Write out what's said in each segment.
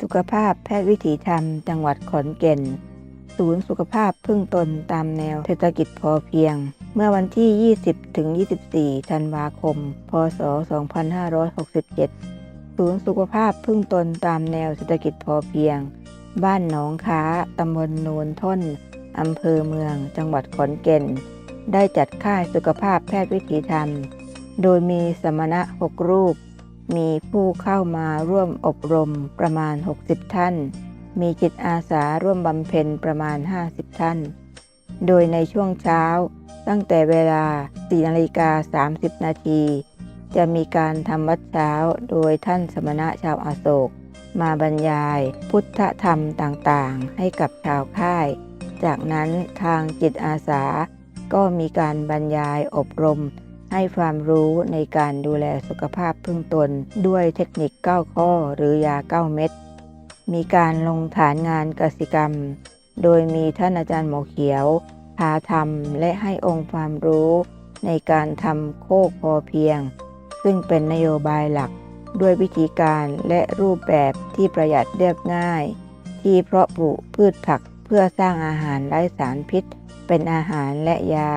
สุขภาพแพทย์วิถีธรรม จังหวัดขอนแก่น ศูนย์สุขภาพพึ่งตนตามแนวเศรษฐกิจพอเพียง เมื่อวันที่ 20ถึง24 ธันวาคม พศ 2567 ศูนย์สุขภาพพึ่งตนตามแนวเศรษฐกิจพอเพียง บ้านหนองค้าตำบลโนนท่นอำเภอเมือง จังหวัดขอนแก่น ได้จัดค่ายสุขภาพแพทย์วิถีธรรม โดยมีสมณะ 6 รูป มีผู้เข้ามาร่วมอบรมประมาณ 60 ท่าน มีจิตอาสาร่วมบำเพ็ญประมาณ 50 ท่าน โดยในช่วงเช้าตั้งแต่เวลา4นาฬิกา30 นาที จะมีการทำวัดเช้าโดยท่านสมณะชาวอาโศก มาบรรยายพุทธธรรมต่างๆ ให้กับชาวค่าย จากนั้นทางจิตอาสาก็มีการบรรยายอบรม ให้ความรู้ในการดูแลสุขภาพพึ่งตน ด้วยเทคนิค 9 ข้อหรือยา 9 เม็ด มีการลงฐานงานกสิกรรม โดยมีท่านอาจารย์หมอเขียว พาทำและให้องค์ความรู้ในการทำโคกพอเพียง ซึ่งเป็นนโยบายหลักด้วยวิธีการและรูปแบบที่ประหยัดเรียบง่าย ที่เพาะปลูกพืชผักเพื่อสร้างอาหารไร้สารพิษ เป็นอาหารและยา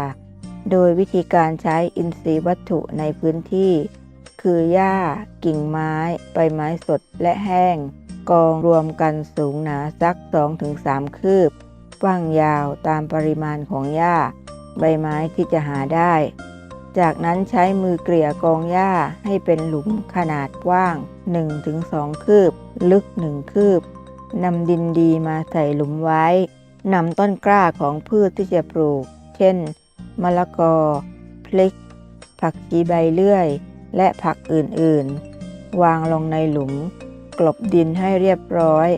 โดยวิธีการใช้อินทรีย์วัตถุในพื้นที่ คือหญ้า กิ่งไม้ ใบไม้สดและแห้ง กองรวมกันสูงหนาสัก 2-3 คืบกว้างยาวตามปริมาณของหญ้า ใบไม้ที่จะหาได้ จากนั้นใช้มือเกลี่ยกองหญ้าให้เป็นหลุมขนาดกว้าง 1-2 คืบ ลึก 1 คืบนำดินดีมาใส่หลุมไว้นำต้นกล้าของพืชที่จะปลูก เช่น มะละกอ พลิก ผักชีใบเลื่อย และผักอื่นๆ วางลงในหลุม กลบดินให้เรียบร้อย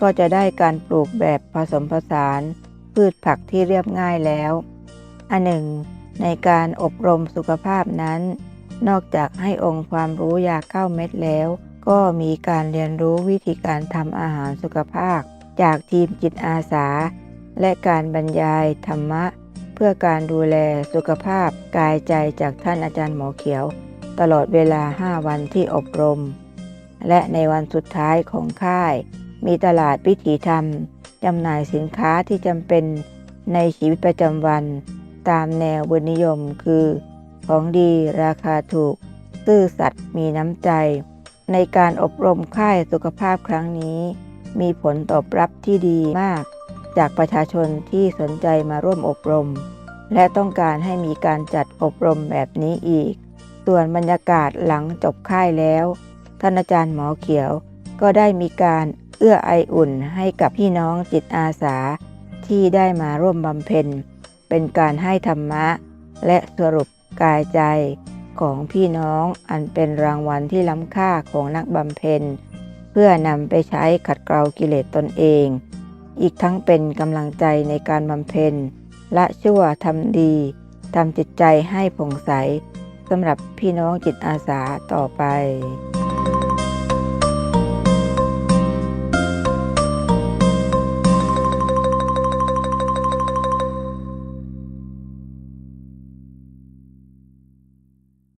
ก็จะได้การปลูกแบบผสมผสาน พืชผักที่เรียบง่ายแล้ว อันหนึ่ง ในการอบรมสุขภาพนั้น นอกจากให้องค์ความรู้ยาเข้าเม็ดแล้ว ก็มีการเรียนรู้วิธีการทำอาหารสุขภาพ จากทีมจิตอาสา และการบรรยายธรรมะ เพื่อการดูแลสุขภาพกายใจจากท่านอาจารย์หมอเขียว ตลอดเวลา 5 วันที่อบรม และในวันสุดท้ายของค่าย มีตลาดวิถีธรรมจำหน่ายสินค้าที่จำเป็นในชีวิตประจำวัน ตามแนวบุญนิยมคือ ของดีราคาถูก ซื่อสัตย์มีน้ำใจ ในการอบรมค่ายสุขภาพครั้งนี้ มีผลตอบรับที่ดีมาก จากประชาชนที่สนใจมาร่วมอบรม และต้องการให้มีการจัดอบรมแบบนี้อีก ส่วนบรรยากาศหลังจบค่ายแล้ว ท่านอาจารย์หมอเขียวก็ได้มีการเอื้อไออุ่นให้กับพี่น้องจิตอาสา ที่ได้มาร่วมบำเพ็ญ เป็นการให้ธรรมะ และสรุปกายใจของพี่น้องอันเป็นรางวัลที่ล้ำค่าของนักบำเพ็ญ เพื่อนำไปใช้ขัดเกลากิเลสตนเอง อีกทั้งเป็นกำลังใจในการบำเพ็ญละชั่วทำดีทำจิตใจให้ผ่องใสสำหรับพี่น้องจิตอาสาต่อไป